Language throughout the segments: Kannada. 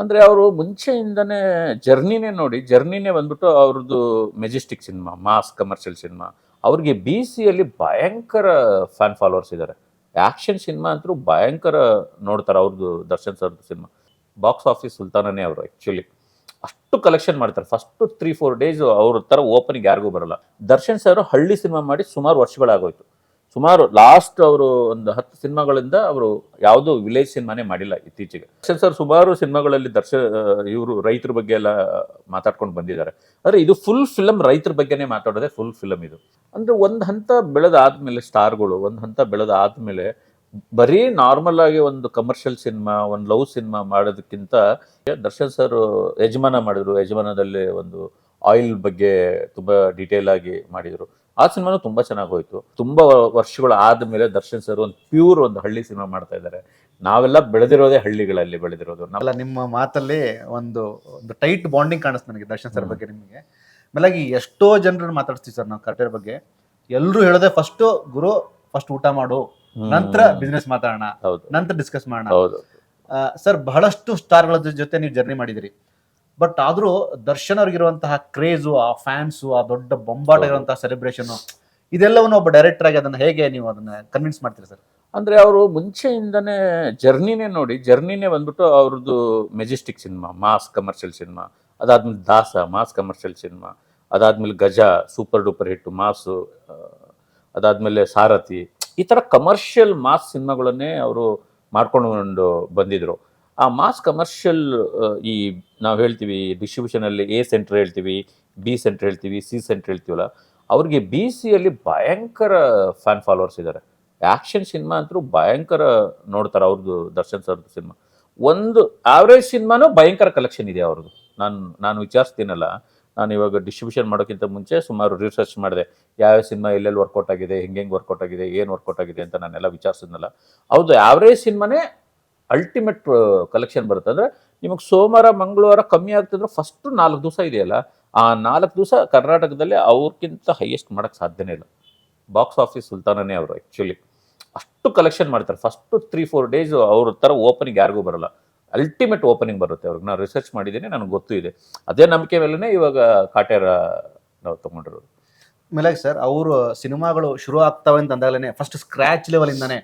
ಅಂದ್ರೆ ಅವರು ಮುಂಚೆಯಿಂದನೇ ಜರ್ನಿನೇ ನೋಡಿ, ಜರ್ನಿನೇ ಬಂದ್ಬಿಟ್ಟು ಅವ್ರದ್ದು Majestic cinema, mass commercial cinema. ಅವ್ರಿಗೆ ಬಿ ಸಿಯಲ್ಲಿ ಭಯಂಕರ ಫ್ಯಾನ್ ಫಾಲೋವರ್ಸ್ ಇದ್ದಾರೆ ಆ್ಯಕ್ಷನ್ ಸಿನಿಮಾ ಅಂತೂ ಭಯಂಕರ ನೋಡ್ತಾರೆ ಅವ್ರದ್ದು Darshan sir cinema. Box office ಸುಲ್ತಾನನೇ ಅವರು ಆ್ಯಕ್ಚುಲಿ ಅಷ್ಟು ಕಲೆಕ್ಷನ್ ಮಾಡ್ತಾರೆ. ಫಸ್ಟ್ ತ್ರೀ ಫೋರ್ ಡೇಸ್ ಅವ್ರ ಥರ ಓಪನಿಂಗ್ ಯಾರಿಗೂ ಬರಲ್ಲ. ದರ್ಶನ್ ಸರ್ ಹಳ್ಳಿ ಸಿನಿಮಾ ಮಾಡಿ ಸುಮಾರು ವರ್ಷಗಳಾಗೋಯ್ತು. ಸುಮಾರು ಲಾಸ್ಟ್ ಅವರು ಒಂದು ಹತ್ತು ಸಿನಿಮಾಗಳಿಂದ ಅವರು ಯಾವುದೂ ವಿಲೇಜ್ ಸಿನಿಮಾನೇ ಮಾಡಿಲ್ಲ ಇತ್ತೀಚೆಗೆ. ದರ್ಶನ್ ಸರ್ ಸುಮಾರು ಸಿನಿಮಾಗಳಲ್ಲಿ ದರ್ಶ ಇವರು ರೈತರ ಬಗ್ಗೆ ಎಲ್ಲ ಮಾತಾಡ್ಕೊಂಡು ಬಂದಿದ್ದಾರೆ. ಆದರೆ ಇದು ಫುಲ್ ಫಿಲಮ್ ರೈತರ ಬಗ್ಗೆನೇ ಮಾತಾಡೋದೇ ಫುಲ್ ಫಿಲಮ್ ಇದು. ಅಂದರೆ ಒಂದು ಹಂತ ಬೆಳೆದಾದ್ಮೇಲೆ ಸ್ಟಾರ್ಗಳು, ಒಂದು ಹಂತ ಬೆಳೆದಾದ್ಮೇಲೆ ಬರೀ ನಾರ್ಮಲ್ ಆಗಿ ಒಂದು ಕಮರ್ಷಿಯಲ್ ಸಿನಿಮಾ, ಒಂದು ಲವ್ ಸಿನಿಮಾ ಮಾಡೋದಕ್ಕಿಂತ ದರ್ಶನ್ ಸರ್ ಯಜಮಾನ ಮಾಡಿದ್ರು. ಯಜಮಾನದಲ್ಲಿ ಒಂದು ಆಯಿಲ್ ಬಗ್ಗೆ ತುಂಬ ಡೀಟೇಲ್ ಆಗಿ ಮಾಡಿದ್ರು. ಆ ಸಿನಿಮಾನು ತುಂಬಾ ಚೆನ್ನಾಗಿ ಹೋಯ್ತು. ತುಂಬಾ ವರ್ಷಗಳು ಆದ್ಮೇಲೆ ದರ್ಶನ್ ಸರ್ ಒಂದು ಪ್ಯೂರ್ ಒಂದು ಹಳ್ಳಿ ಸಿನಿಮಾ ಮಾಡ್ತಾ ಇದ್ದಾರೆ ನಾವೆಲ್ಲ ಬೆಳೆದಿರೋದೇ ಹಳ್ಳಿಗಳಲ್ಲಿ ಬೆಳೆದಿರೋದು. ನಾವೆಲ್ಲ ನಿಮ್ಮ ಮಾತಲ್ಲಿ ಒಂದು ಒಂದು ಟೈಟ್ ಬಾಂಡಿಂಗ್ ಕಾಣಿಸ್ತು ನನಗೆ ದರ್ಶನ್ ಸರ್ ಬಗ್ಗೆ ನಿಮಗೆ. ಆಮೇಲಾಗಿ ಎಷ್ಟೋ ಜನರನ್ನು ಮಾತಾಡ್ತೀವಿ ಸರ್ ನಾವು ಕರ್ಟೇರ್ ಬಗ್ಗೆ. ಎಲ್ಲರೂ ಹೇಳದೆ ಫಸ್ಟ್ ಗುರು ಫಸ್ಟ್ ಊಟ ಮಾಡು ನಂತರ ಬಿಸ್ನೆಸ್ ಮಾತಾಡೋಣ ನಂತರ ಡಿಸ್ಕಸ್ ಮಾಡೋಣ. ಹೌದು. ಸರ್ ಬಹಳಷ್ಟು ಸ್ಟಾರ್ಗಳ ಜೊತೆ ನೀವು ಜರ್ನಿ ಮಾಡಿದಿರಿ. ಬಟ್ ಆದರೂ ದರ್ಶನ್ ಅವ್ರಿಗಿರುವಂತಹ ಕ್ರೇಜು ಆ ಫ್ಯಾನ್ಸು ಆ ದೊಡ್ಡ ಬೊಂಬಾಟ ಇರುವಂತಹ ಸೆಲೆಬ್ರೇಷನ್ ಇದೆಲ್ಲವನ್ನು ಒಬ್ಬ ಡೈರೆಕ್ಟರ್ ಆಗಿ ಅದನ್ನ ಹೇಗೆ ನೀವು ಅದನ್ನ ಕನ್ವಿನ್ಸ್ ಮಾಡ್ತೀರಿ ಸರ್? ಅಂದ್ರೆ ಅವರು ಮುಂಚೆಯಿಂದನೇ ಜರ್ನಿನೇ ನೋಡಿ, ಜರ್ನಿನೇ ಬಂದ್ಬಿಟ್ಟು ಅವ್ರದ್ದು Majestic cinema mass commercial cinema ಅದಾದ್ಮೇಲೆ ದಾಸ ಮಾಸ್ ಕಮರ್ಷಿಯಲ್ ಸಿನಿಮಾ ಅದಾದ್ಮೇಲೆ ಗಜ ಸೂಪರ್ ಡೂಪರ್ ಹಿಟ್ ಮಾಸು ಅದಾದ್ಮೇಲೆ ಸಾರಥಿ, ಈ ಥರ ಕಮರ್ಷಿಯಲ್ ಮಾಸ್ ಸಿನಿಮಾಗಳನ್ನೇ ಅವರು ಮಾಡ್ಕೊಂಡು ಬಂದಿದ್ರು. ಆ ಮಾಸ್ ಕಮರ್ಷಿಯಲ್ ಈ ನಾವು ಹೇಳ್ತೀವಿ ಡಿಸ್ಟ್ರಿಬ್ಯೂಷನಲ್ಲಿ ಎ ಸೆಂಟ್ರ್ ಹೇಳ್ತೀವಿ, ಬಿ ಸೆಂಟ್ರ್ ಹೇಳ್ತೀವಿ, ಸಿ ಸೆಂಟ್ರ್ ಹೇಳ್ತೀವಲ್ಲ, ಅವ್ರಿಗೆ ಬಿ ಸಿಯಲ್ಲಿ ಭಯಂಕರ ಫ್ಯಾನ್ ಫಾಲೋವರ್ಸ್ ಇದ್ದಾರೆ ಆ್ಯಕ್ಷನ್ ಸಿನಿಮಾ ಅಂತೂ ಭಯಂಕರ ನೋಡ್ತಾರೆ ಅವ್ರದ್ದು ದರ್ಶನ್ ಸರ್ದು ಸಿನಿಮಾ. ಒಂದು ಆವ್ರೇಜ್ ಸಿನಿಮಾನೂ ಭಯಂಕರ ಕಲೆಕ್ಷನ್ ಇದೆ ಅವ್ರದ್ದು ನಾನು ನಾನು ವಿಚಾರಿಸ್ತೀನಲ್ಲ, ನಾನು ಇವಾಗ ಡಿಸ್ಟ್ರಿಬ್ಯೂಷನ್ ಮಾಡೋಕ್ಕಿಂತ ಮುಂಚೆ ಸುಮಾರು ರಿಸರ್ಚ್ ಮಾಡಿದೆ. ಯಾವ್ಯಾವ ಸಿನಿಮಾ ಎಲ್ಲೆಲ್ಲಿ ವರ್ಕೌಟ್ ಆಗಿದೆ, ಹೆಂಗೆ ವರ್ಕೌಟ್ ಆಗಿದೆ, ಏನು ವರ್ಕೌಟ್ ಆಗಿದೆ ಅಂತ ನಾನೆಲ್ಲ ವಿಚಾರಿಸಿದ್ನಲ್ಲ. ಹೌದು ಆವ್ರೇಜ್ ಸಿನಿಮಾನೇ ಅಲ್ಟಿಮೇಟ್ ಕಲೆಕ್ಷನ್ ಬರುತ್ತೆ. ಅಂದರೆ ನಿಮಗೆ ಸೋಮವಾರ, ಮಂಗಳವಾರ ಕಮ್ಮಿ ಆಗ್ತಿದ್ರೆ ಫಸ್ಟ್ ನಾಲ್ಕು ದಿವಸ ಇದೆಯಲ್ಲ, ಆ ನಾಲ್ಕು ದಿವಸ ಕರ್ನಾಟಕದಲ್ಲಿ ಅವ್ರಿಗಿಂತ ಹೈಯೆಸ್ಟ್ ಮಾಡೋಕ್ಕೆ ಸಾಧ್ಯನೇ ಇಲ್ಲ. ಬಾಕ್ಸ್ ಆಫೀಸ್ ಸುಲ್ತಾನನೇ ಅವರು ಆ್ಯಕ್ಚುಲಿ ಅಷ್ಟು ಕಲೆಕ್ಷನ್ ಮಾಡ್ತಾರೆ. ಫಸ್ಟು ತ್ರೀ ಫೋರ್ ಡೇಸ್ ಅವ್ರ ಥರ ಓಪನಿಂಗ್ ಯಾರಿಗೂ ಬರಲ್ಲ. ಅಲ್ಟಿಮೇಟ್ ಓಪನಿಂಗ್ ಬರುತ್ತೆ ಅವ್ರಿಗೆ. ನಾನು ರಿಸರ್ಚ್ ಮಾಡಿದ್ದೀನಿ, ನನಗೆ ಗೊತ್ತು ಇದೆ. ಅದೇ ನಂಬಿಕೆ ಮೇಲೇ ಇವಾಗ ಕಾಟೇರ ನಾವು ತೊಗೊಂಡಿರೋದು. ಆಮೇಲೆ ಸರ್ ಅವರು ಸಿನಿಮಾಗಳು ಶುರು ಆಗ್ತವೆ ಅಂತ ಅಂದಾಗಲೇ ಫಸ್ಟ್ ಸ್ಕ್ರಾಚ್ ಲೆವೆಲ್ ಇಂದಾನೆ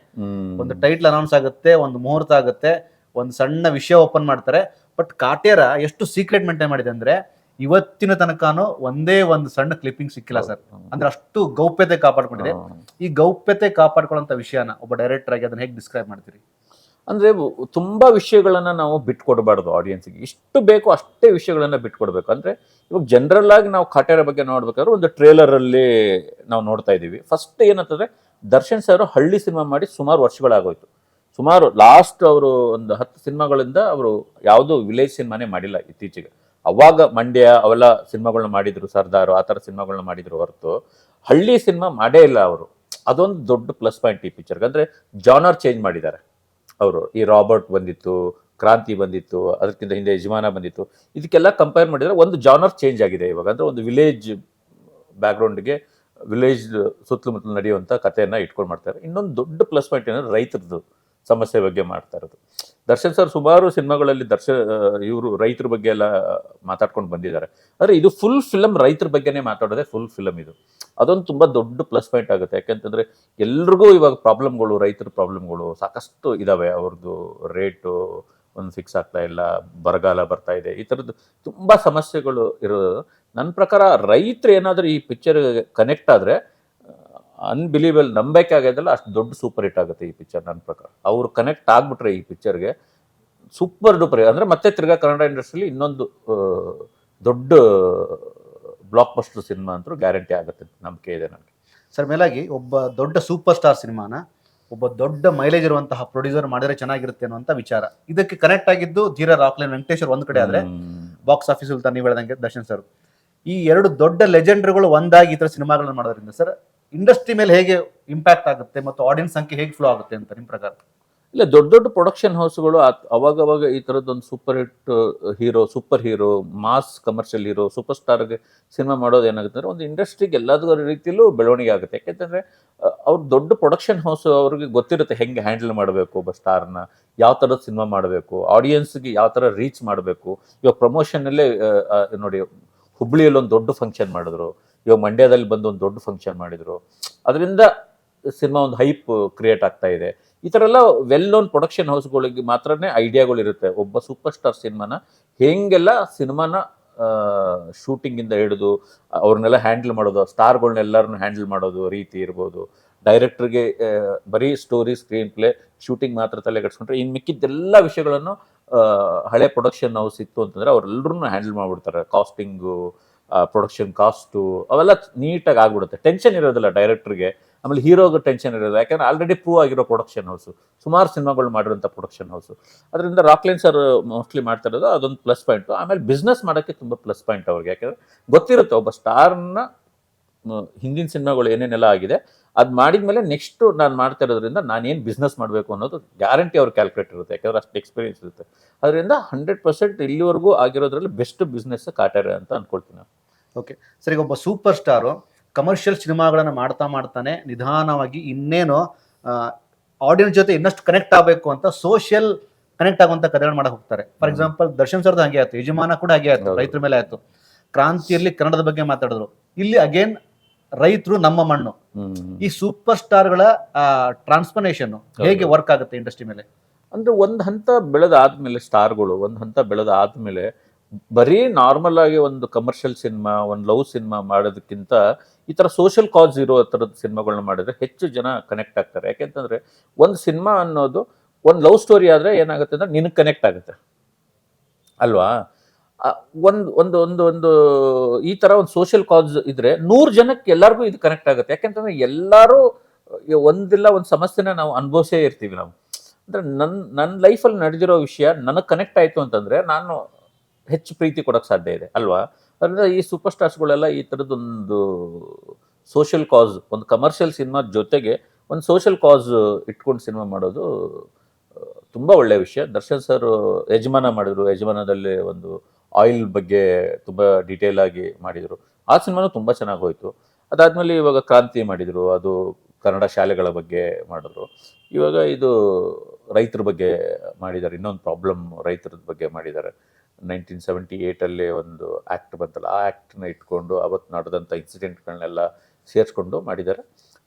ಒಂದು ಟೈಟ್ಲ್ ಅನೌನ್ಸ್ ಆಗುತ್ತೆ ಒಂದು ಮುಹೂರ್ತ ಆಗುತ್ತೆ ಒಂದು ಸಣ್ಣ ವಿಷಯ ಓಪನ್ ಮಾಡ್ತಾರೆ. ಬಟ್ ಕಾಟೇರ ಎಷ್ಟು ಸೀಕ್ರೆಟ್ ಮೇಂಟೈನ್ ಮಾಡಿದೆ ಅಂದ್ರೆ ಇವತ್ತಿನ ತನಕನೂ ಒಂದೇ ಒಂದು ಸಣ್ಣ ಕ್ಲಿಪ್ಪಿಂಗ್ ಸಿಕ್ಕಿಲ್ಲ ಸರ್. ಅಂದ್ರೆ ಅಷ್ಟು ಗೌಪ್ಯತೆ ಕಾಪಾಡ್ಕೊಂಡಿದೆ. ಈ ಗೌಪ್ಯತೆ ಕಾಪಾಡ್ಕೊಳ್ಳೋಂಥ ವಿಷಯನ ಒಬ್ಬ ಡೈರೆಕ್ಟರ್ ಆಗಿ ಅದನ್ನ ಹೇಗೆ ಡಿಸ್ಕ್ರೈಬ್ ಮಾಡ್ತೀರಿ? ಅಂದರೆ ತುಂಬ ವಿಷಯಗಳನ್ನು ನಾವು ಬಿಟ್ಕೊಡ್ಬಾರ್ದು ಆಡಿಯನ್ಸಿಗೆ ಇಷ್ಟು ಬೇಕು ಅಷ್ಟೇ ವಿಷಯಗಳನ್ನು ಬಿಟ್ಕೊಡ್ಬೇಕು. ಅಂದರೆ ಇವಾಗ ಜನರಲ್ ಆಗಿ ನಾವು ಕಾಟೇರ ಬಗ್ಗೆ ನೋಡ್ಬೇಕಾದ್ರೆ ಒಂದು ಟ್ರೇಲರಲ್ಲಿ ನಾವು ನೋಡ್ತಾ ಇದ್ದೀವಿ. ಫಸ್ಟ್ ಏನಂತಂದರೆ ದರ್ಶನ್ ಸರ್ ಹಳ್ಳಿ ಸಿನಿಮಾ ಮಾಡಿ ಸುಮಾರು ವರ್ಷಗಳಾಗೋಯ್ತು. ಸುಮಾರು ಲಾಸ್ಟ್ ಅವರು ಒಂದು ಹತ್ತು ಸಿನಿಮಾಗಳಿಂದ ಅವರು ಯಾವುದೂ ವಿಲೇಜ್ ಸಿನಿಮಾನೇ ಮಾಡಿಲ್ಲ ಇತ್ತೀಚೆಗೆ. ಅವಾಗ ಮಂಡ್ಯ ಅವೆಲ್ಲ ಸಿನಿಮಾಗಳನ್ನ ಮಾಡಿದ್ರು, ಸರ್ದಾರು, ಆ ಥರ ಸಿನಿಮಾಗಳನ್ನ ಮಾಡಿದ್ರು ಹೊರತು ಹಳ್ಳಿ ಸಿನಿಮಾ ಮಾಡೇ ಇಲ್ಲ ಅವರು. ಅದೊಂದು ದೊಡ್ಡ ಪ್ಲಸ್ ಪಾಯಿಂಟ್ ಈ ಪಿಕ್ಚರ್ಗೆ ಅಂದರೆ ಜಾನರ್ ಚೇಂಜ್ ಮಾಡಿದ್ದಾರೆ. ಅವರು, ಈ ರಾಬರ್ಟ್ ಬಂದಿತ್ತು, ಕ್ರಾಂತಿ ಬಂದಿತ್ತು, ಅದಕ್ಕಿಂತ ಹಿಂದೆ ಯಜಮಾನ ಬಂದಿತ್ತು, ಇದಕ್ಕೆಲ್ಲ ಕಂಪೇರ್ ಮಾಡಿದರೆ ಒಂದು ಜಾನರ್ ಚೇಂಜ್ ಆಗಿದೆ ಇವಾಗ. ಅಂದರೆ ಒಂದು ವಿಲೇಜ್ ಬ್ಯಾಕ್ಗ್ರೌಂಡ್ಗೆ ವಿಲೇಜ್ ಸುತ್ತಮುತ್ತಲು ನಡೆಯುವಂಥ ಕಥೆಯನ್ನು ಇಟ್ಕೊಂಡು ಮಾಡ್ತಾರೆ. ಇನ್ನೊಂದು ದೊಡ್ಡ ಪ್ಲಸ್ ಪಾಯಿಂಟ್ ಏನಂದ್ರೆ ರೈತರದ್ದು. ಸಮಸ್ಯೆ ಬಗ್ಗೆ ಮಾಡ್ತಾ ಇರೋದು. ದರ್ಶನ್ ಸರ್ ಸುಮಾರು ಸಿನಿಮಾಗಳಲ್ಲಿ ದರ್ಶ ಇವರು ರೈತರ ಬಗ್ಗೆ ಎಲ್ಲ ಮಾತಾಡ್ಕೊಂಡು ಬಂದಿದ್ದಾರೆ. ಆದರೆ ಇದು ಫುಲ್ ಫಿಲಮ್ ರೈತರ ಬಗ್ಗೆನೇ ಮಾತಾಡೋದೆ ಫುಲ್ ಫಿಲಮ್ ಇದು. ಅದೊಂದು ತುಂಬ ದೊಡ್ಡ ಪ್ಲಸ್ ಪಾಯಿಂಟ್ ಆಗುತ್ತೆ. ಯಾಕೆಂತಂದರೆ ಎಲ್ರಿಗೂ ಇವಾಗ ಪ್ರಾಬ್ಲಮ್ಗಳು ರೈತರ ಪ್ರಾಬ್ಲಮ್ಗಳು ಸಾಕಷ್ಟು ಇದ್ದಾವೆ ಅವ್ರದ್ದು ರೇಟು ಒಂದು ಫಿಕ್ಸ್ ಆಗ್ತಾ ಇಲ್ಲ, ಬರಗಾಲ ಬರ್ತಾ ಇದೆ, ಈ ಥರದ್ದು ತುಂಬ ಸಮಸ್ಯೆಗಳು ಇರೋದು. ನನ್ನ ಪ್ರಕಾರ ರೈತರು ಏನಾದರೂ ಈ ಪಿಕ್ಚರ್ ಕನೆಕ್ಟ್ ಆದರೆ ಅನ್ಬಿಲೀಬಲ್ ನಂಬಿಕೆ ಆಗೋದಲ್ಲ ಅಷ್ಟು ದೊಡ್ಡ ಸೂಪರ್ ಹಿಟ್ ಆಗುತ್ತೆ ಈ ಪಿಕ್ಚರ್ ನನ್ನ ಪ್ರಕಾರ. ಅವರು ಕನೆಕ್ಟ್ ಆಗಿಬಿಟ್ರೆ ಈ ಪಿಕ್ಚರ್ಗೆ ಸೂಪರ್ ಡೂಪರ್ ಅಂದರೆ ಮತ್ತೆ ತಿರ್ಗಾ ಕನ್ನಡ ಇಂಡಸ್ಟ್ರಿಲಿ ಇನ್ನೊಂದು ದೊಡ್ಡ ಬ್ಲಾಕ್ ಬಸ್ಟರ್ ಸಿನಿಮಾ ಅಂತೂ ಗ್ಯಾರಂಟಿ ಆಗುತ್ತೆ ನಂಬಿಕೆ ಇದೆ ನನಗೆ. ಸರ್ ಮೇಲಾಗಿ ಒಬ್ಬ ದೊಡ್ಡ ಸೂಪರ್ ಸ್ಟಾರ್ ಸಿನಿಮಾನ ಒಬ್ಬ ದೊಡ್ಡ ಮೈಲೇಜ್ ಇರುವಂತಹ ಪ್ರೊಡ್ಯೂಸರ್ ಮಾಡಿದ್ರೆ ಚೆನ್ನಾಗಿರುತ್ತೆ ಅನ್ನುವಂಥ ವಿಚಾರ. ಇದಕ್ಕೆ ಕನೆಕ್ಟ್ ಆಗಿದ್ದು ಧೀರ ರಾಕ್ಲೈನ್ ವೆಂಕಟೇಶ್ವರ್ ಒಂದು ಕಡೆ ಆದರೆ ಬಾಕ್ಸ್ ಆಫೀಸಲ್ಲಿ ನೀವು ಹೇಳ್ದಂಗೆ ದರ್ಶನ್ ಸರ್. ಈ ಎರಡು ದೊಡ್ಡ ಲೆಜೆಂಡ್ರುಗಳು ಒಂದಾಗಿ ಈ ಥರ ಸಿನಿಮಾಗಳನ್ನ ಮಾಡೋದ್ರಿಂದ ಸರ್ ಇಂಡಸ್ಟ್ರಿ ಮೇಲೆ ಹೇಗೆ ಇಂಪ್ಯಾಕ್ಟ್ ಆಗುತ್ತೆ ಮತ್ತು ಆಡಿಯನ್ಸ್ ಸಂಖ್ಯೆ ಹೇಗೆ ಫ್ಲೋ ಆಗುತ್ತೆ ಅಂತ ನಿಮ್ಮ ಪ್ರಕಾರ? ಇಲ್ಲ, ದೊಡ್ಡ ದೊಡ್ಡ ಪ್ರೊಡಕ್ಷನ್ ಹೌಸ್ಗಳು ಅವಾಗ ಅವಾಗ ಈ ಥರದ್ದೊಂದು super hit hero super hero mass commercial hero super ಸ್ಟಾರ್ಗೆ cinema ಮಾಡೋದು ಏನಾಗುತ್ತೆ ಅಂದರೆ, ಒಂದು ಇಂಡಸ್ಟ್ರಿಗೆ ಎಲ್ಲದರ ರೀತಿಯಲ್ಲೂ ಬೆಳವಣಿಗೆ ಆಗುತ್ತೆ. ಯಾಕೆಂದರೆ ಅವ್ರು ದೊಡ್ಡ ಪ್ರೊಡಕ್ಷನ್ ಹೌಸ್ ಅವ್ರಿಗೆ ಗೊತ್ತಿರುತ್ತೆ ಹೆಂಗೆ ಹ್ಯಾಂಡಲ್ ಮಾಡಬೇಕು ಒಬ್ಬ ಸ್ಟಾರ್ನ ಯಾವ ಥರದ ಸಿನಿಮಾ ಮಾಡಬೇಕು ಆಡಿಯನ್ಸ್ಗೆ ಯಾವ ಥರ ರೀಚ್ ಮಾಡಬೇಕು. ಇವಾಗ ಪ್ರಮೋಷನಲ್ಲೇ ನೋಡಿ ಹುಬ್ಳಿಯಲ್ಲಿ ಒಂದು ದೊಡ್ಡ ಫಂಕ್ಷನ್ ಮಾಡಿದ್ರು. ಇವಾಗ ಮಂಡ್ಯದಲ್ಲಿ ಬಂದು ಒಂದು ದೊಡ್ಡ ಫಂಕ್ಷನ್ ಮಾಡಿದರು. ಅದರಿಂದ ಸಿನಿಮಾ ಒಂದು ಹೈಪ್ ಕ್ರಿಯೇಟ್ ಆಗ್ತಾ ಇದೆ. ಈ ಥರ ಎಲ್ಲ ವೆಲ್ ನೋನ್ ಪ್ರೊಡಕ್ಷನ್ ಹೌಸ್ಗಳಿಗೆ ಮಾತ್ರನೇ ಐಡಿಯಾಗಳು ಇರುತ್ತೆ. ಒಬ್ಬ ಸೂಪರ್ ಸ್ಟಾರ್ ಸಿನಿಮಾನ ಹೇಗೆಲ್ಲ ಸಿನಿಮಾನ ಶೂಟಿಂಗಿಂದ ಹಿಡಿದು ಅವ್ರನ್ನೆಲ್ಲ ಹ್ಯಾಂಡಲ್ ಮಾಡೋದು ಸ್ಟಾರ್ಗಳನ್ನೆಲ್ಲರನ್ನು ಹ್ಯಾಂಡಲ್ ಮಾಡೋದು ರೀತಿ ಇರ್ಬೋದು. ಡೈರೆಕ್ಟರ್ಗೆ ಬರೀ ಸ್ಟೋರಿ ಸ್ಕ್ರೀನ್ ಪ್ಲೇ ಶೂಟಿಂಗ್ ಮಾತ್ರ ತಲೆ ಕಟ್ಸ್ಕೊಂಡ್ರೆ ಇನ್ನು ಮಿಕ್ಕಿದ್ದೆಲ್ಲ ವಿಷಯಗಳನ್ನು ಹಳೆ ಪ್ರೊಡಕ್ಷನ್ ಹೌಸ್ ಇತ್ತು ಅಂತಂದರೆ ಅವರೆಲ್ಲರೂ ಹ್ಯಾಂಡಲ್ ಮಾಡಿಬಿಡ್ತಾರೆ. ಕಾಸ್ಟಿಂಗು ಪ್ರೊಡಕ್ಷನ್ ಕಾಸ್ಟು ಅವೆಲ್ಲ ನೀಟಾಗಿ ಆಗ್ಬಿಡುತ್ತೆ. ಟೆನ್ಷನ್ ಇರೋದಿಲ್ಲ ಡೈರೆಕ್ಟ್ರಿಗೆ ಆಮೇಲೆ ಹೀರೋಗೆ ಟೆನ್ಷನ್ ಇರೋದಿಲ್ಲ. ಯಾಕಂದ್ರೆ ಆಲ್ರೆಡಿ ಪ್ರೂವ್ ಆಗಿರೋ ಪ್ರೊಡಕ್ಷನ್ ಹೌಸು ಸುಮಾರು ಸಿನಿಮಾಗಳು ಮಾಡಿರೋಂಥ ಪ್ರೊಡಕ್ಷನ್ ಹೌಸು ಅದರಿಂದ ರಾಕ್ಲೈನ್ ಸರ್ ಮೋಸ್ಟ್ಲಿ ಮಾಡ್ತಾ ಇರೋದು ಅದೊಂದು ಪ್ಲಸ್ ಪಾಯಿಂಟು ಆಮೇಲೆ ಬಿಸ್ನೆಸ್ ಮಾಡೋಕ್ಕೆ ತುಂಬ ಪ್ಲಸ್ ಪಾಯಿಂಟ್ ಅವ್ರಿಗೆ. ಯಾಕಂದ್ರೆ ಗೊತ್ತಿರುತ್ತೆ ಒಬ್ಬ ಸ್ಟಾರ್ನ ಹಿಂದಿನ ಸಿನಿಮಾಗಳು ಏನೇನೆಲ್ಲ ಆಗಿದೆ. ಅದು ಮಾಡಿದ ಮೇಲೆ ನೆಕ್ಸ್ಟ್ ನಾನು ಮಾಡ್ತಾ ಇರೋದ್ರಿಂದ ನಾನೇನು ಬಿಸ್ನೆಸ್ ಮಾಡಬೇಕು ಅನ್ನೋದು ಗ್ಯಾರಂಟಿ ಅವ್ರ ಕ್ಯಾಲ್ಕುಲೇಟ್ ಇರುತ್ತೆ. ಯಾಕಂದ್ರೆ ಅಷ್ಟು ಎಕ್ಸ್ಪೀರಿಯನ್ಸ್ ಇರುತ್ತೆ. ಅದರಿಂದ ಹಂಡ್ರೆಡ್ ಪರ್ಸೆಂಟ್ ಇಲ್ಲಿವರೆಗೂ ಆಗಿರೋದ್ರಲ್ಲಿ ಬೆಸ್ಟ್ ಬಿಸ್ನೆಸ್ ಕಾಟಾರೆ ಅಂತ ಅನ್ಕೊಳ್ತೀನಿ ನಾನು. ಓಕೆ ಸರಿ ಒಬ್ಬ ಸೂಪರ್ ಸ್ಟಾರು ಕಮರ್ಷಿಯಲ್ ಸಿನಿಮಾಗಳನ್ನು ಮಾಡ್ತಾ ಮಾಡ್ತಾನೆ ನಿಧಾನವಾಗಿ ಇನ್ನೇನು ಆಡಿಯನ್ಸ್ ಜೊತೆ ಇನ್ನಷ್ಟು ಕನೆಕ್ಟ್ ಆಗಬೇಕು ಅಂತ ಸೋಷಿಯಲ್ ಕನೆಕ್ಟ್ ಆಗುವಂತ ಕಥೆಗಳು ಮಾಡಕ್ಕೆ ಹೋಗ್ತಾರೆ. ಫಾರ್ ಎಕ್ಸಾಂಪಲ್ ದರ್ಶನ್ ಸರ್ದು ಹಾಗೆ ಆಯ್ತು ಯಜಮಾನ ಕೂಡ ಹಾಗೆ ಆಯ್ತು ರೈತರ ಮೇಲೆ ಆಯ್ತು. ಕ್ರಾಂತಿಯಲ್ಲಿ ಕನ್ನಡದ ಬಗ್ಗೆ ಮಾತಾಡಿದ್ರು. ಇಲ್ಲಿ ಅಗೇನ್ ರೈತರು ನಮ್ಮ ಮಣ್ಣು. ಈ ಸೂಪರ್ ಸ್ಟಾರ್ಗಳ ಟ್ರಾನ್ಸ್ಫರ್ಮೇಶನ್ ಹೇಗೆ ವರ್ಕ್ ಆಗುತ್ತೆ ಇಂಡಸ್ಟ್ರಿ ಮೇಲೆ? ಅಂದ್ರೆ ಒಂದ್ ಹಂತ ಬೆಳೆದಾದ್ಮೇಲೆ ಸ್ಟಾರ್ಗಳು ಒಂದ್ ಹಂತ ಬೆಳೆದಾದ್ಮೇಲೆ ಬರೀ ನಾರ್ಮಲ್ ಆಗಿ ಒಂದು ಕಮರ್ಷಿಯಲ್ ಸಿನಿಮಾ ಒಂದು ಲವ್ ಸಿನಿಮಾ ಮಾಡೋದಕ್ಕಿಂತ ಈ ಥರ ಸೋಷಿಯಲ್ ಕಾಸ್ ಇರೋ ಥರದ ಸಿನಿಮಾಗಳನ್ನ ಮಾಡಿದ್ರೆ ಹೆಚ್ಚು ಜನ ಕನೆಕ್ಟ್ ಆಗ್ತಾರೆ. ಯಾಕೆಂತಂದ್ರೆ ಒಂದು ಸಿನಿಮಾ ಅನ್ನೋದು ಒಂದು ಲವ್ ಸ್ಟೋರಿ ಆದ್ರೆ ಏನಾಗುತ್ತೆ ಅಂದ್ರೆ ನಿನಗೆ ಕನೆಕ್ಟ್ ಆಗುತ್ತೆ. ಅಲ್ವಾ? ಒಂದು ಒಂದು ಒಂದು ಒಂದು, ಈ ತರ ಒಂದು ಸೋಷಿಯಲ್ ಕಾಸ್ ಇದ್ರೆ ನೂರು ಜನಕ್ಕೆ ಎಲ್ಲರಿಗೂ ಇದು ಕನೆಕ್ಟ್ ಆಗುತ್ತೆ. ಯಾಕೆಂತಂದ್ರೆ ಎಲ್ಲರೂ ಒಂದಿಲ್ಲ ಒಂದು ಸಮಸ್ಯೆನ ನಾವು ಅನುಭವಿಸೇ ಇರ್ತೀವಿ ನಾವು. ಅಂದ್ರೆ ನನ್ನ ನನ್ನ ಲೈಫಲ್ಲಿ ನಡೆದಿರೋ ವಿಷಯ ನನಗೆ ಕನೆಕ್ಟ್ ಆಯಿತು ಅಂತಂದ್ರೆ ನಾನು ಹೆಚ್ಚು ಪ್ರೀತಿ ಕೊಡೋಕೆ ಸಾಧ್ಯ ಇದೆ, ಅಲ್ವಾ? ಅದರಿಂದ ಈ ಸೂಪರ್ ಸ್ಟಾರ್ಸ್ಗಳೆಲ್ಲ ಈ ಥರದ್ದೊಂದು ಸೋಷಿಯಲ್ ಕಾಸ್ ಒಂದು ಕಮರ್ಷಿಯಲ್ ಸಿನಿಮಾ ಜೊತೆಗೆ ಒಂದು ಸೋಷಿಯಲ್ ಕಾಸ್ ಇಟ್ಕೊಂಡು ಸಿನಿಮಾ ಮಾಡೋದು ತುಂಬ ಒಳ್ಳೆಯ ವಿಷಯ. ದರ್ಶನ್ ಸರ್ ಯಜಮಾನ ಮಾಡಿದ್ರು, ಯಜಮಾನದಲ್ಲಿ ಒಂದು ಆಯಿಲ್ ಬಗ್ಗೆ ತುಂಬ ಡೀಟೇಲ್ ಆಗಿ ಮಾಡಿದರು. ಆ ಸಿನಿಮಾನು ತುಂಬ ಚೆನ್ನಾಗಿ ಹೋಯಿತು. ಅದಾದಮೇಲೆ ಇವಾಗ ಕ್ರಾಂತಿ ಮಾಡಿದರು, ಅದು ಕನ್ನಡ ಶಾಲೆಗಳ ಬಗ್ಗೆ ಮಾಡಿದ್ರು. ಇವಾಗ ಇದು ರೈತರ ಬಗ್ಗೆ ಮಾಡಿದ್ದಾರೆ, ಇನ್ನೊಂದು ಪ್ರಾಬ್ಲಮ್ ರೈತರ ಬಗ್ಗೆ ಮಾಡಿದ್ದಾರೆ. ನೈನ್ಟೀನ್ ಸೆವೆಂಟಿ ಏಯ್ಟಲ್ಲಿ ಒಂದು ಆ್ಯಕ್ಟ್ ಬಂತಲ್ಲ, ಆ ಆ್ಯಕ್ಟ್ನ ಇಟ್ಕೊಂಡು ಅವತ್ತು ನಡೆದಂಥ ಇನ್ಸಿಡೆಂಟ್ಗಳನ್ನೆಲ್ಲ ಸೇರಿಸ್ಕೊಂಡು ಮಾಡಿದ್ದಾರೆ.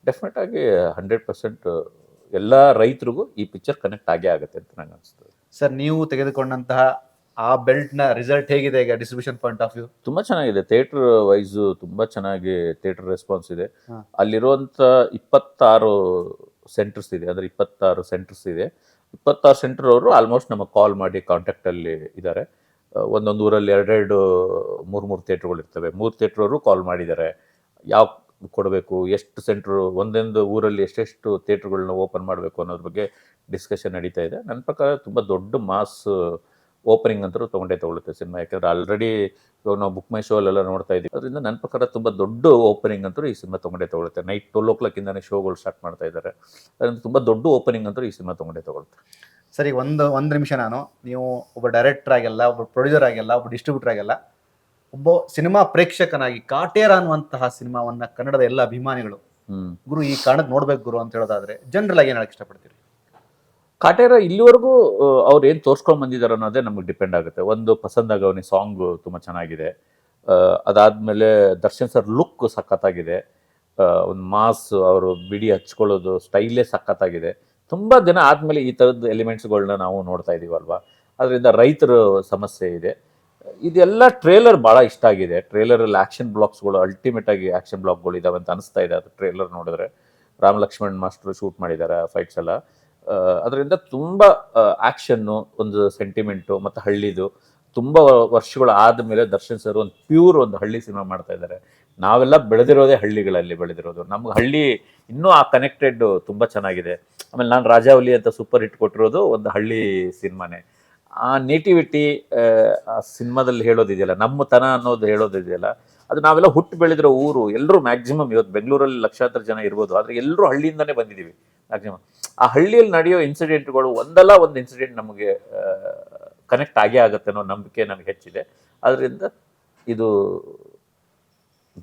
ಡೆಫಿನೆಟ್ ಆಗಿ ಹಂಡ್ರೆಡ್ ಪರ್ಸೆಂಟ್ ಎಲ್ಲ ರೈತರಿಗೂ ಈ ಪಿಕ್ಚರ್ ಕನೆಕ್ಟ್ ಆಗೇ ಆಗುತ್ತೆ ಅಂತ ನನಗೆ ಅನಿಸ್ತದೆ ಸರ್, ನೀವು ತೆಗೆದುಕೊಂಡಂತಹ ಆ ಬೆಲ್ಟ್ನ ರಿಸಲ್ಟ್ ಹೇಗಿದೆ ಈಗ ಡಿಸ್ಟ್ರಿಬ್ಯೂಷನ್ ಪಾಯಿಂಟ್ ಆಫ್ ವ್ಯೂ ತುಂಬಾ ಚೆನ್ನಾಗಿದೆ. ಥಿಯೇಟರ್ ವೈಸ್ ತುಂಬಾ ಚೆನ್ನಾಗಿ ಥಿಯೇಟರ್ ರೆಸ್ಪಾನ್ಸ್ ಇದೆ. ಅಲ್ಲಿರುವಂತ ಇಪ್ಪತ್ತಾರು ಸೆಂಟರ್ಸ್ ಇದೆ. ಅಂದ್ರೆ ಇಪ್ಪತ್ತಾರು ಸೆಂಟರ್ಸ್ ಇದೆ. ಇಪ್ಪತ್ತಾರು ಸೆಂಟರ್ ಅವರು ಆಲ್ಮೋಸ್ಟ್ ನಮಗೆ ಕಾಲ್ ಮಾಡಿ ಕಾಂಟ್ಯಾಕ್ಟಲ್ಲಿ ಇದ್ದಾರೆ. ಒಂದೊಂದು ಊರಲ್ಲಿ ಎರಡೆರಡು ಮೂರು ಮೂರು ಥಿಯೇಟ್ರ್ಗಳು ಇರ್ತವೆ. ಮೂರು ಥಿಯೇಟ್ರವರು ಕಾಲ್ ಮಾಡಿದ್ದಾರೆ. ಯಾವ ಕೊಡಬೇಕು? ಎಷ್ಟು ಸೆಂಟ್ರು ಒಂದೊಂದು ಊರಲ್ಲಿ ಎಷ್ಟೆಷ್ಟು ಥಿಯೇಟ್ರ್ಗಳನ್ನ ಓಪನ್ ಮಾಡಬೇಕು ಅನ್ನೋದ್ರ ಬಗ್ಗೆ ಡಿಸ್ಕಷನ್ ನಡೀತಾ ಇದೆ. ನನ್ನ ಪ್ರಕಾರ ತುಂಬ ದೊಡ್ಡ ಮಾಸ್ ಓಪನಿಂಗ್ ಅಂತರೂ ತೊಗೊಂಡೇ ತಗೊಳುತ್ತೆ ಸಿನಿಮಾ ಯಾಕಂದ್ರೆ ಆಲ್ರೆಡಿ ಇವಾಗ ನಾವು ಬುಕ್ ಮೈ ಶೋ ಅಲ್ಲೆಲ್ಲ ನೋಡ್ತಾ ಇದ್ದೀವಿ. ಅದರಿಂದ ನನ್ನ ಪ್ರಕಾರ ತುಂಬ ದೊಡ್ಡ ಓಪನಿಂಗ್ ಅಂತೂ ಈ ಸಿನಿಮಾ ತೊಗೊಂಡೇ ತೊಗೊಳುತ್ತೆ ನೈಟ್ ಟ್ವೆಲ್ ಓ ಕ್ಲಾಕಿಂದನೇ ಶೋಗಳು ಸ್ಟಾರ್ಟ್ ಮಾಡ್ತಾ ಇದ್ದಾರೆ. ಅದರಿಂದ ತುಂಬ ದೊಡ್ಡ ಓಪನಿಂಗ್ ಅಂತೂ ಈ ಸಿನಿಮಾ ತೊಗೊಂಡೇ ತಗೊಳುತ್ತೆ ಸರಿ ಒಂದು ಒಂದು ನಿಮಿಷ ನಾನು. ನೀವು ಒಬ್ಬ ಡೈರೆಕ್ಟರ್ ಆಗಿಲ್ಲ ಒಬ್ಬ ಪ್ರೊಡ್ಯೂಸರ್ ಆಗಿಲ್ಲ ಒಬ್ಬ ಡಿಸ್ಟ್ರಿಬ್ಯೂಟರ್ ಆಗಿಲ್ಲ ಒಬ್ಬ ಸಿನಿಮಾ ಪ್ರೇಕ್ಷಕನಾಗಿ ಕಾಟೇರ ಅನ್ನುವಂತಹ ಸಿನಿಮಾವನ್ನ ಕನ್ನಡದ ಎಲ್ಲ ಅಭಿಮಾನಿಗಳು ಗುರು ಈ ಕಾರಣಕ್ಕೆ ನೋಡ್ಬೇಕು ಗುರು ಅಂತ ಹೇಳೋದಾದ್ರೆ ಜನರಲ್ ಆಗಿ ಏನ್ ಹೇಳಕ್ ಇಷ್ಟಪಡ್ತೀರಿ? ಕಾಟೇರ ಇಲ್ಲಿವರೆಗೂ ಅವ್ರು ಏನು ತೋರ್ಸ್ಕೊಂಡ್ ಬಂದಿದ್ದಾರೆ ಅನ್ನೋದೇ ನಮಗೆ ಡಿಪೆಂಡ್ ಆಗುತ್ತೆ. ಒಂದು ಪಸಂದ್ ಆಗವನಿ ಸಾಂಗ್ ತುಂಬ ಚೆನ್ನಾಗಿದೆ. ಅದಾದಮೇಲೆ ದರ್ಶನ್ ಸರ್ ಲುಕ್ ಸಖತ್ತಾಗಿದೆ. ಒಂದು ಮಾಸ್ ಅವರು ಬಿಡಿ ಹಚ್ಕೊಳ್ಳೋದು ಸ್ಟೈಲೇ ಸಖತ್ತಾಗಿದೆ. ತುಂಬ ದಿನ ಆದಮೇಲೆ ಈ ಥರದ್ದು ಎಲಿಮೆಂಟ್ಸ್ಗಳನ್ನ ನಾವು ನೋಡ್ತಾ ಇದೀವಲ್ವಾ ಅದರಿಂದ ರೈತರ ಸಮಸ್ಯೆ ಇದೆ. ಇದೆಲ್ಲ ಟ್ರೇಲರ್ ಭಾಳ ಇಷ್ಟ ಆಗಿದೆ. ಟ್ರೇಲರಲ್ಲಿ ಆ್ಯಕ್ಷನ್ ಬ್ಲಾಕ್ಸ್ಗಳು ಅಲ್ಟಿಮೇಟ್ ಆಗಿ ಆ್ಯಕ್ಷನ್ ಬ್ಲಾಕ್ಗಳು ಇದಾವೆ ಅಂತ ಅನಿಸ್ತಾ ಇದೆ. ಅದು ಟ್ರೇಲರ್ ನೋಡಿದ್ರೆ. ರಾಮ್ ಲಕ್ಷ್ಮಣ್ ಮಾಸ್ಟರ್ ಶೂಟ್ ಮಾಡಿದ್ದಾರೆ ಫೈಟ್ಸ್ ಎಲ್ಲ. ಅದರಿಂದ ತುಂಬ ಆ್ಯಕ್ಷನ್ನು ಒಂದು ಸೆಂಟಿಮೆಂಟು, ಮತ್ತು ಹಳ್ಳಿದು, ತುಂಬ ವರ್ಷಗಳು ಆದಮೇಲೆ ದರ್ಶನ್ ಸರ್ ಒಂದು ಪ್ಯೂರ್ ಒಂದು ಹಳ್ಳಿ ಸಿನಿಮಾ ಮಾಡ್ತಾ ಇದ್ದಾರೆ. ನಾವೆಲ್ಲ ಬೆಳೆದಿರೋದೇ ಹಳ್ಳಿಗಳಲ್ಲಿ ಬೆಳೆದಿರೋದು. ನಮ್ಗೆ ಹಳ್ಳಿ ಇನ್ನೂ ಆ ಕನೆಕ್ಟೆಡ್ ತುಂಬ ಚೆನ್ನಾಗಿದೆ. ಆಮೇಲೆ ನಾನು ರಾಜಾವಲಿ ಅಂತ ಸೂಪರ್ ಹಿಟ್ ಕೊಟ್ಟಿರೋದು ಒಂದು ಹಳ್ಳಿ ಸಿನಿಮಾನೇ. ಆ ನೇಟಿವಿಟಿ ಆ ಸಿನಿಮಾದಲ್ಲಿ ಹೇಳೋದಿದೆಯಲ್ಲ, ನಮ್ಮ ತನ ಅನ್ನೋದು ಹೇಳೋದಿದೆಯಲ್ಲ, ಅದು ನಾವೆಲ್ಲ ಹುಟ್ಟು ಬೆಳೆದಿರೋ ಊರು. ಎಲ್ಲರೂ ಮ್ಯಾಕ್ಸಿಮಮ್ ಇವತ್ತು ಬೆಂಗಳೂರಲ್ಲಿ ಲಕ್ಷಾಂತರ ಜನ ಇರ್ಬೋದು, ಆದರೆ ಎಲ್ಲರೂ ಹಳ್ಳಿಯಿಂದನೇ ಬಂದಿದ್ದೀವಿ. ಜನ ಆ ಹಳ್ಳಿಯಲ್ಲಿ ನಡೆಯೋ ಇನ್ಸಿಡೆಂಟ್ಗಳು ಒಂದಲ್ಲ ಒಂದು ಇನ್ಸಿಡೆಂಟ್ ನಮಗೆ ಕನೆಕ್ಟ್ ಆಗೇ ಆಗುತ್ತೆ ಅನ್ನೋ ನಂಬಿಕೆ ನನಗೆ ಹೆಚ್ಚಿದೆ. ಅದರಿಂದ ಇದು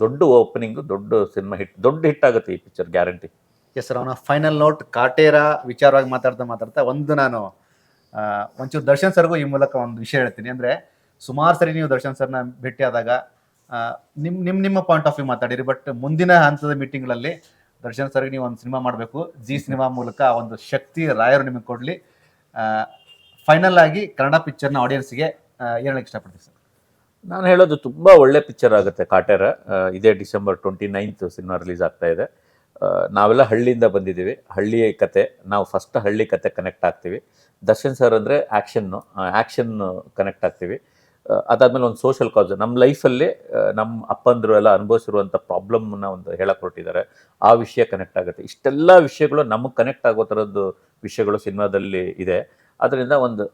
ದೊಡ್ಡ ಓಪನಿಂಗು ದೊಡ್ಡ ಸಿನಿಮಾ ಹಿಟ್ ದೊಡ್ಡ ಹಿಟ್ ಆಗುತ್ತೆ ಈ ಪಿಕ್ಚರ್ ಗ್ಯಾರಂಟಿ ಎಸ್ ಸರ್ ಅವನ ಫೈನಲ್ ನೋಟ್ ಕಾಟೇರ ವಿಚಾರವಾಗಿ ಮಾತಾಡ್ತಾ ಮಾತಾಡ್ತಾ ಒಂದು ನಾನು ಒಂಚೂರು ದರ್ಶನ್ ಸರ್ಗೂ ಈ ಮೂಲಕ ಒಂದು ವಿಷಯ ಹೇಳ್ತೀನಿ. ಅಂದರೆ ಸುಮಾರು ಸರಿ ನೀವು ದರ್ಶನ್ ಸರ್ನ ಭೇಟಿಯಾದಾಗ ನಿಮ್ಮ ನಿಮ್ಮ ನಿಮ್ಮ ಪಾಯಿಂಟ್ ಆಫ್ ವ್ಯೂ ಮಾತಾಡಿರಿ. ಬಟ್ ಮುಂದಿನ ಹಂತದ ಮೀಟಿಂಗ್ಗಳಲ್ಲಿ ದರ್ಶನ್ ಸರ್ಗೆ ನೀವು ಒಂದು ಸಿನಿಮಾ ಮಾಡಬೇಕು. ಜಿ ಸಿನಿಮಾ ಮೂಲಕ ಒಂದು ಶಕ್ತಿ, ರಾಯರು ನಿಮಗೆ ಕೊಡಲಿ. ಫೈನಲ್ ಆಗಿ ಕನ್ನಡ ಪಿಕ್ಚರ್ನ ಆಡಿಯನ್ಸ್ಗೆ ಹೇಳಕ್ಕೆ ಇಷ್ಟಪಡ್ತೀವಿ ಸರ್? ನಾನು ಹೇಳೋದು ತುಂಬ ಒಳ್ಳೆ ಪಿಕ್ಚರ್ ಆಗುತ್ತೆ ಕಾಟೇರ. ಇದೇ December twenty ninth cinema release ಆಗ್ತಾ ಇದೆ. ನಾವೆಲ್ಲ ಹಳ್ಳಿಯಿಂದ ಬಂದಿದ್ದೀವಿ. ಹಳ್ಳಿ ಕತೆ, ನಾವು ಫಸ್ಟ್ ಹಳ್ಳಿ ಕತೆ ಕನೆಕ್ಟ್ ಆಗ್ತೀವಿ. ದರ್ಶನ್ ಸರ್ ಅಂದರೆ ಆ್ಯಕ್ಷನ್ನು ಆ್ಯಕ್ಷನ್ ಕನೆಕ್ಟ್ ಆಗ್ತೀವಿ. ಅದಾದ್ಮೇಲೆ ಒಂದು ಸೋಷಿಯಲ್ ಕಾಸ್ ನಮ್ಮ ಲೈಫಲ್ಲಿ ನಮ್ಮ ಅಪ್ಪಂದರು ಎಲ್ಲ ಅನುಭವಿಸಿರುವಂಥ ಪ್ರಾಬ್ಲಮ್ನ ಒಂದು ಹೇಳಕ್ಕೆ ಹೊರಟಿದ್ದಾರೆ ಆ ವಿಷಯ ಕನೆಕ್ಟ್ ಆಗುತ್ತೆ. ಇಷ್ಟೆಲ್ಲ ವಿಷಯಗಳು ನಮಗೆ ಕನೆಕ್ಟ್ ಆಗೋ ಥರದ್ದು ವಿಷಯಗಳು ಸಿನಿಮಾದಲ್ಲಿ ಇದೆ. ಅದರಿಂದ ಒಂದು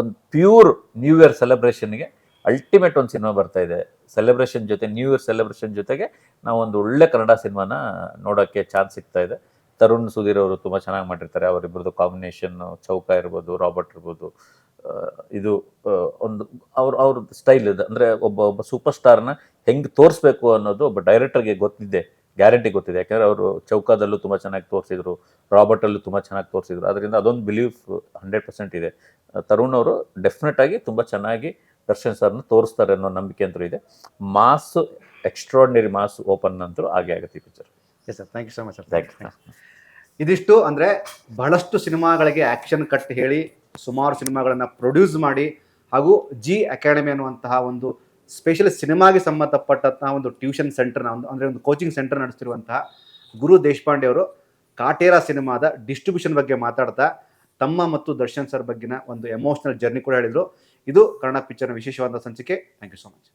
ಒಂದು ಪ್ಯೂರ್ ನ್ಯೂ ಇಯರ್ ಸೆಲೆಬ್ರೇಷನ್ಗೆ ಅಲ್ಟಿಮೇಟ್ ಒಂದು ಸಿನಿಮಾ ಬರ್ತಾ ಇದೆ. ಸೆಲೆಬ್ರೇಷನ್ ಜೊತೆ ನ್ಯೂ ಇಯರ್ ಸೆಲೆಬ್ರೇಷನ್ ಜೊತೆಗೆ ನಾವು ಒಂದು ಒಳ್ಳೆ ಕನ್ನಡ ಸಿನಿಮಾನ ನೋಡೋಕ್ಕೆ ಚಾನ್ಸ್ ಸಿಗ್ತಾ ಇದೆ. ತರುಣ್ ಸುಧೀರ್ ಅವರು ತುಂಬ ಚೆನ್ನಾಗಿ ಮಾಡಿರ್ತಾರೆ. ಅವರಿಬ್ಬರದ್ದು ಕಾಂಬಿನೇಷನ್ ಚೌಕ ಇರ್ಬೋದು ರಾಬರ್ಟ್ ಇರ್ಬೋದು ಇದು ಒಂದು ಅವ್ರ ಅವ್ರ ಸ್ಟೈಲ್ ಇದೆ. ಅಂದರೆ ಒಬ್ಬ ಒಬ್ಬ ಸೂಪರ್ ಸ್ಟಾರ್ನ ಹೆಂಗೆ ತೋರಿಸ್ಬೇಕು ಅನ್ನೋದು ಒಬ್ಬ ಡೈರೆಕ್ಟರ್ಗೆ ಗೊತ್ತಿದೆ ಗ್ಯಾರಂಟಿ ಗೊತ್ತಿದೆ. ಯಾಕಂದರೆ ಅವರು ಚೌಕದಲ್ಲೂ ತುಂಬ ಚೆನ್ನಾಗಿ ತೋರಿಸಿದ್ರು ರಾಬರ್ಟಲ್ಲೂ ತುಂಬ ಚೆನ್ನಾಗಿ ತೋರಿಸಿದ್ರು. ಅದರಿಂದ ಅದೊಂದು ಬಿಲೀಫ್ ಹಂಡ್ರೆಡ್ ಪರ್ಸೆಂಟ್ ಇದೆ. ತರುಣ್ ಅವರು ಡೆಫಿನೆಟ್ ಆಗಿ ತುಂಬ ಚೆನ್ನಾಗಿ ದರ್ಶನ್ ಸರ್ನ ತೋರಿಸ್ತಾರೆ ಅನ್ನೋ ನಂಬಿಕೆ ಅಂತೂ ಇದೆ. ಮಾಸ್ ಎಕ್ಸ್ಟ್ರಾರ್ಡಿನರಿ ಮಾಸ್ ಓಪನ್ ಅಂತೂ ಆಗೇ ಆಗುತ್ತೆ picture yes sir thank you so much sir thank you ಇದಿಷ್ಟು ಅಂದರೆ ಬಹಳಷ್ಟು ಸಿನಿಮಾಗಳಿಗೆ ಆ್ಯಕ್ಷನ್ ಕಟ್ ಹೇಳಿ ಸುಮಾರು ಸಿನಿಮಾಗಳನ್ನು ಪ್ರೊಡ್ಯೂಸ್ ಮಾಡಿ ಹಾಗೂ ಜಿ ಅಕಾಡೆಮಿ ಅನ್ನುವಂತಹ ಒಂದು ಸ್ಪೆಷಲ್ ಸಿನಿಮಾಗೆ ಸಂಬಂಧಪಟ್ಟಂತಹ ಒಂದು ಟ್ಯೂಷನ್ ಸೆಂಟರ್ನ ಒಂದು ಅಂದರೆ ಒಂದು ಕೋಚಿಂಗ್ ಸೆಂಟರ್ ನಡೆಸ್ತಿರುವಂತಹ ಗುರು ದೇಶಪಾಂಡೆ ಅವರು ಕಾಟೇರ ಸಿನಿಮಾದ ಡಿಸ್ಟ್ರಿಬ್ಯೂಷನ್ ಬಗ್ಗೆ ಮಾತಾಡ್ತಾ ತಮ್ಮ ಮತ್ತು ದರ್ಶನ್ ಸರ್ ಬಗ್ಗೆನ ಒಂದು ಎಮೋಷನಲ್ ಜರ್ನಿ ಕೂಡ ಹೇಳಿದರು. ಇದು ಕನ್ನಡ ಪಿಕ್ಚರ್ನ ವಿಶೇಷವಾದ ಸಂಚಿಕೆ. Thank you so much